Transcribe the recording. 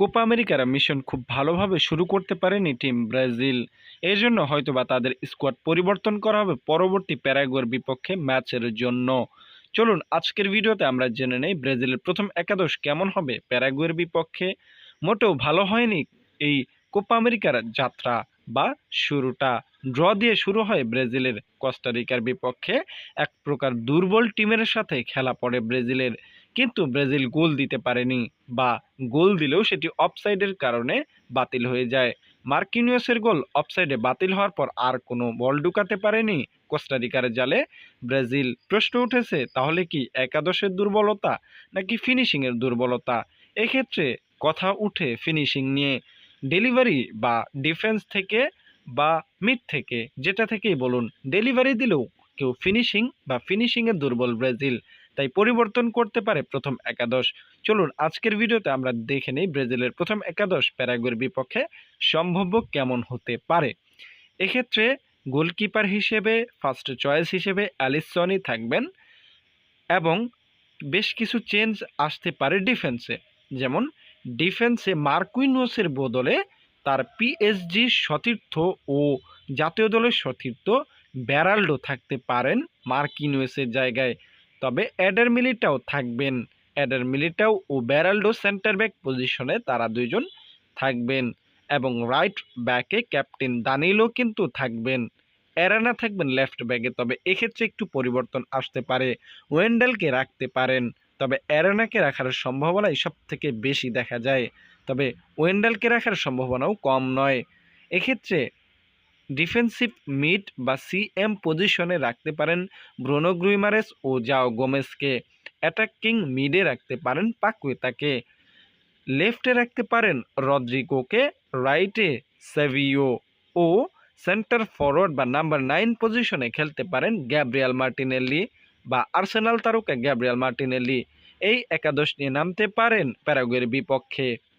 Copa আমেরিকার mission খুব ভালোভাবে শুরু করতে পারেনি টিম ব্রাজিল। এর জন্য হয়তোবা তাদের স্কোয়াড পরিবর্তন করা হবে পরবর্তী প্যারাগুয়ের বিপক্ষে ম্যাচের জন্য। চলুন, আজকের ভিডিওতে আমরা জেনে নেই ব্রাজিলের প্রথম একাদশ কেমন হবে প্যারাগুয়ের বিপক্ষে। মোটেও ভালো হয়নি এই কোপা আমেরিকার যাত্রা বা শুরুটা। ড্র দিয়ে শুরু হয় ব্রাজিলের কস্টারিকার বিপক্ষে। এক প্রকার দুর্বল টিমের সাথে খেলা পড়ে ব্রাজিলের। কিন্তু ব্রাজিল গোল দিতে পারেনি বা গোল দিলেও সেটি অফসাইডের কারণে বাতিল হয়ে যায়। মার্কিনিয়াসের গোল অফসাইডে বাতিল হওয়ার পর আর কোনো বল ঢুকাতে পারেনি কোস্টারিকার জালে। ব্রাজিল প্রশ্ন উঠেছে, তাহলে কি একাদশের দুর্বলতা নাকি ফিনিশিংয়ের দুর্বলতা? এক্ষেত্রে কথা উঠে ফিনিশিং নিয়ে। ডেলিভারি বা ডিফেন্স থেকে বা মিড থেকে, যেটা থেকেই বলুন, ডেলিভারি দিলেও কেউ ফিনিশিং বা ফিনিশিংয়ে দুর্বল ব্রাজিল। তাই পরিবর্তন করতে পারে প্রথম একাদশ। চলুন আজকের ভিডিওতে আমরা দেখে নেই ব্রাজিলের প্রথম একাদশ প্যারাগুয়ের বিপক্ষে সম্ভাব্য কেমন হতে পারে। এক্ষেত্রে গোলকিপার হিসেবে ফার্স্ট চয়েস হিসেবে অ্যালিসনই থাকবেন এবং বেশ কিছু চেঞ্জ আসতে পারে ডিফেন্সে যেমন ডিফেন্সে মার্কুইনোসের বদলে তার পিএসজি সতীর্থ ও জাতীয় দলের সতীর্থ ব্যারাল্ডো থাকতে পারেন মার্কিনোসের জায়গায়। তবে অ্যাডার মিলিটাও থাকবেন। অ্যাডার মিলিটাও ও ব্যারাল্ডো সেন্টার ব্যাক পজিশনে তারা দুইজন থাকবেন এবং রাইট ব্যাকে ক্যাপ্টেন দানিলো কিন্তু থাকবেন। এরানা থাকবেন লেফট ব্যাকে, তবে এক্ষেত্রে একটু পরিবর্তন আসতে পারে, ওয়েন্ডেলকে রাখতে পারেন। তবে এরানাকে রাখার সম্ভাবনাই সব থেকে বেশি দেখা যায়। তবে ওয়েন্ডেলকে রাখার সম্ভাবনাও কম নয়। এক্ষেত্রে ডিফেন্সিভ মিড বা সিএম পজিশনে রাখতে পারেন ব্রোনো গ্রুইমারেস ও জাও গোমেসকে অ্যাটাকিং মিডে রাখতে পারেন পাকুয়েতাকে। লেফটে রাখতে পারেন রদ্রিগোকে রাইটে সেভিও ও সেন্টার ফরওয়ার্ড বা নাম্বার নাইন পজিশনে খেলতে পারেন গ্যাব্রিয়াল মার্টিনেল্লি বা আর্সেনাল তারকা গ্যাব্রিয়াল মার্টিনেলি। এই একাদশ নিয়ে নামতে পারেন প্যারাগুয়ের বিপক্ষে।